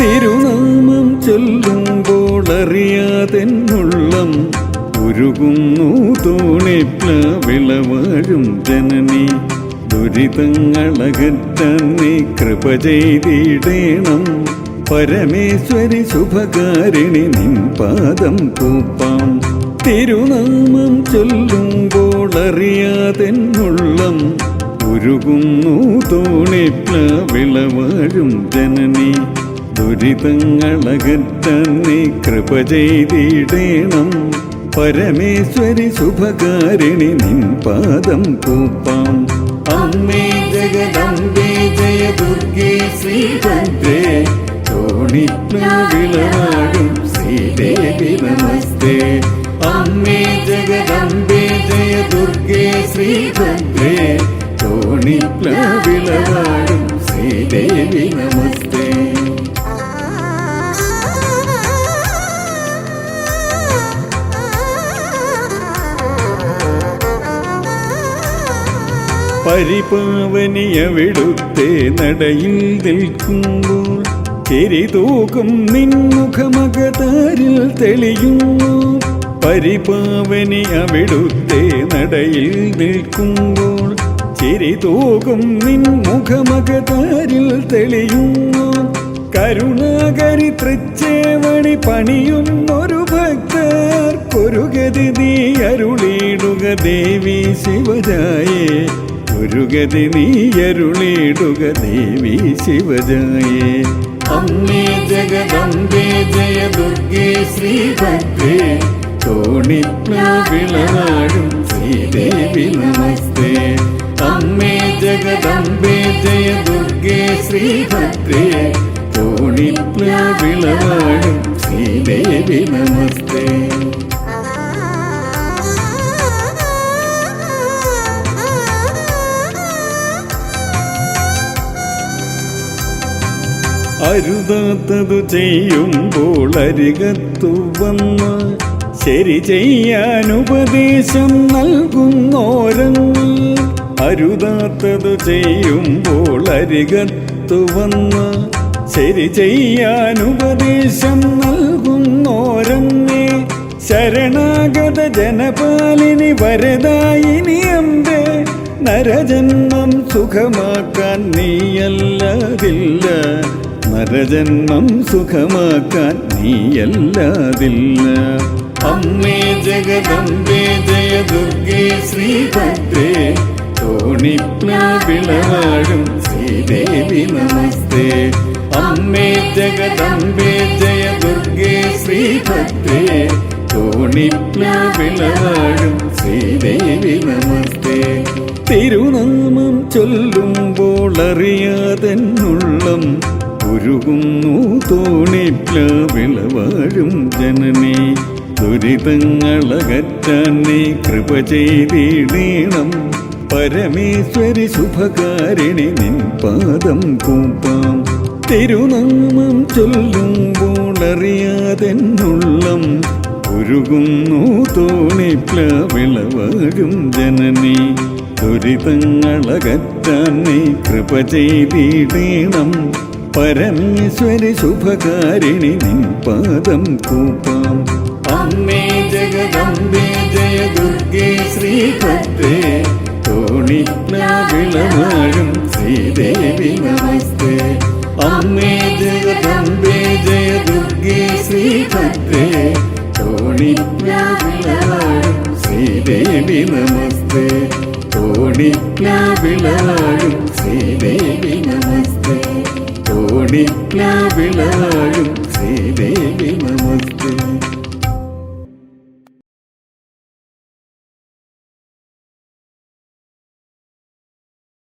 തിരുനാമം ചൊല്ലുമ്പോൾ അറിയാതെന്നുള്ളം ഉരുകുന്നു തോണിപ്ലവിളവാഴും ജനനി. ദുരിതങ്ങളകറ്റാൻ കൃപ ചെയ്തിടേണം. പരമേശ്വരി ശുഭകാരിണി നിൻ പാദം കൂപ്പാം തിരുനാമം ചൊല്ലുമ്പോൾ അറിയാതെന്നുള്ളം ഉരുകുന്നു തോണിപ്ലവിളവാഴും ജനനി. ദുരിതങ്ങളകറ്റാൻ നീ കൃപ ചെയ്തിടേണം. പരമേശ്വരി ശുഭകാരിണി നിൻ പാദം കൂപ്പാം. അമ്മേ ജഗദംബേ ജയ ദുർഗേ ശ്രീഭദ്രേ തോണിപ്ലവിളവാടും ശ്രീദേവി നമസ്തേ. അമ്മേ ജഗദംബേ ജയ ദുർഗേ ശ്രീഭദ്രേ തോണിപ്ലവിളവാടും ശ്രീദേവി നമസ്തേ. പരിപാവനിയവിടുത്തെ നടയിൽ നിൽക്കുമ്പോൾ ചെരിതൂക്കും നിൻമുഖമകതാരിൽ തെളിയുന്നു. പരിപാവനി അവിടുത്തെ നടയിൽ നിൽക്കുമ്പോൾ ചിരിതൂകും നിൻമുഖമകതാരിൽ തെളിയുന്നു. കരുണാകരി തൃച്ചേവണി പണിയുന്നൊരു ഭക്തർ ഗതി നീ അരുളിയിടുക ദേവി ശിവജായേ ഒരു നീയരുളിടുക ദേവി ശിവജയേ അമ്മേ ജഗദംബേ ജയ ദുർഗേ ശ്രീഭദ്രേ തോണിപ്ലവിളവാടും ശ്രീദേവി നമസ്തേ. അമ്മേ ജഗദംബേ ജയ ദുർഗേ ശ്രീഭദ്രേ തോണിപ്ലവിളവാടും ശ്രീദേവി നമസ്തേ. അരുതാത്തതു ചെയ്യുമ്പോൾ അരികത്തു വന്ന് ശരി ചെയ്യാൻ ഉപദേശം നൽകുന്നോരങ്ങൾ അരുതാത്തതു ചെയ്യുമ്പോൾ അരികത്തു വന്ന് ശരി ചെയ്യാൻ ഉപദേശം നൽകുന്നോരങ്ങേ. ശരണാഗത ജനപാലിനി വരദായിനി അമ്പേ. നരജന്മം സുഖമാക്കാൻ നീയല്ലാതില്ല. നരജന്മം സുഖമാക്കാൻ നീയല്ലാതില്ല. അമ്മേ ജഗദംബേ ജയ ദുർഗേ ശ്രീഭദ്രേ തോണിപ്ലാവിളവാഴും ശ്രീദേവി നമസ്തേ. അമ്മേ ജഗദംബേ ജയ ദുർഗേ ശ്രീഭദ്രേ തോണിപ്ലാവിളവാഴും ശ്രീദേവി നമസ്തേ. തിരുനാമം ചൊല്ലുമ്പോൾ അറിയാതെന്നുള്ളം ഉരുകുന്നു തോണിപ്ലവിളവാഴും ജനനെ. ദുരിതങ്ങളകറ്റാൻ നീ കൃപ ചെയ്തിടേണം പരമേശ്വരി ശുഭകാരിണി നിൻ പാദം കൂപ്പാം തിരുനാമം ചൊല്ലുമ്പോൾ അറിയാതെന്നുള്ളം. ഉരുകുന്നു തോണിപ്ലവിളവാഴും ജനനെ. ദുരിതങ്ങളകറ്റാൻ നീ കൃപ ചെയ്തിടേണം പരമേശ്വരി ശുഭകാരിണി നിൻ പാദം കൂപ്പാം. അമ്മേ ജഗദംബേ ജയ ദുർഗേ ശ്രീപത്രേ തോണിപ്ലാവിളമാഴും ശ്രീദേവി നമസ്തേ. അമ്മേ ജഗദംബേ ജയ ദുർഗേ ശ്രീപത്രേ തോണിപ്ലാവിളമാഴും ശ്രീദേവി നമസ്തേ. തോണിപ്ലവിളവാഴും ശ്രീദേവി നമസ്തേ. മണിപ്ലാവിളായും ശ്രീദേവി മമ